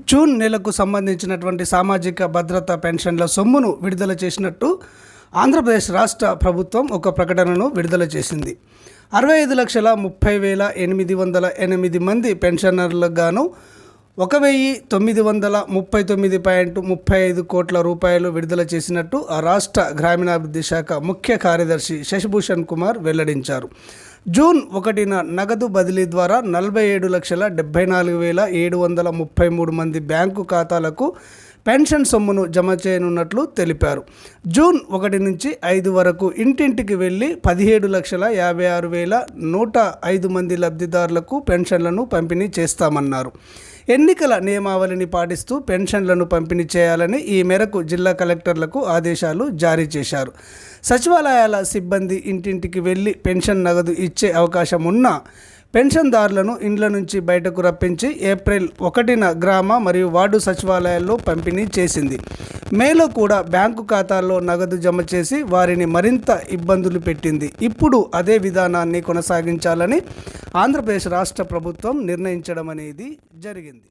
June నెలకు సంబంధించినటువంటి సామాజిక భద్రత పెన్షన్ల సొమ్మును విడుదల చేసినట్టు ఆంధ్రప్రదేశ్ రాష్ట్ర ప్రభుత్వం ఒక ప్రకటనను విడుదల చేసింది. అరవై ఐదు లక్షల ముప్పై వేల ఎనిమిది వందల ఎనిమిది మంది పెన్షనర్లకు గాను ఒక వెయ్యి తొమ్మిది వందల ముప్పై తొమ్మిది పాయింట్ ముప్పై ఐదు కోట్ల రూపాయలు విడుదల చేసినట్టు ఆ రాష్ట్ర గ్రామీణాభివృద్ధి శాఖ ముఖ్య కార్యదర్శి శశిభూషణ్ కుమార్ వెల్లడించారు. జూన్ ఒకటిన నగదు బదిలీ ద్వారా నలభై ఏడు లక్షల డెబ్బై నాలుగు వేల ఏడు వందల ముప్పై మూడు మంది బ్యాంకు ఖాతాలకు పెన్షన్ సొమ్మును జమ చేయనున్నట్లు తెలిపారు. జూన్ ఒకటి నుంచి ఐదు వరకు ఇంటింటికి వెళ్ళి పదిహేడు లక్షల యాభై ఆరు వేల నూట ఐదు మంది లబ్ధిదారులకు పెన్షన్లను పంపిణీ చేస్తామన్నారు. ఎన్నికల నియమావళిని పాటిస్తూ పెన్షన్లను పంపిణీ చేయాలని ఈ మేరకు జిల్లా కలెక్టర్లకు ఆదేశాలు జారీ చేశారు. సచివాలయాల సిబ్బంది ఇంటింటికి వెళ్ళి పెన్షన్ నగదు ఇచ్చే అవకాశం ఉన్నా పెన్షన్దారులను ఇండ్ల నుంచి బయటకు రప్పించి ఏప్రిల్ ఒకటిన గ్రామ మరియు వార్డు సచివాలయాల్లో పంపిణీ చేసింది. మేలో కూడా బ్యాంకు ఖాతాల్లో నగదు జమ చేసి వారిని మరింత ఇబ్బందులు పెట్టింది. ఇప్పుడు అదే విధానాన్ని కొనసాగించాలని ఆంధ్రప్రదేశ్ రాష్ట్ర ప్రభుత్వం నిర్ణయించడం అనేది జరిగింది.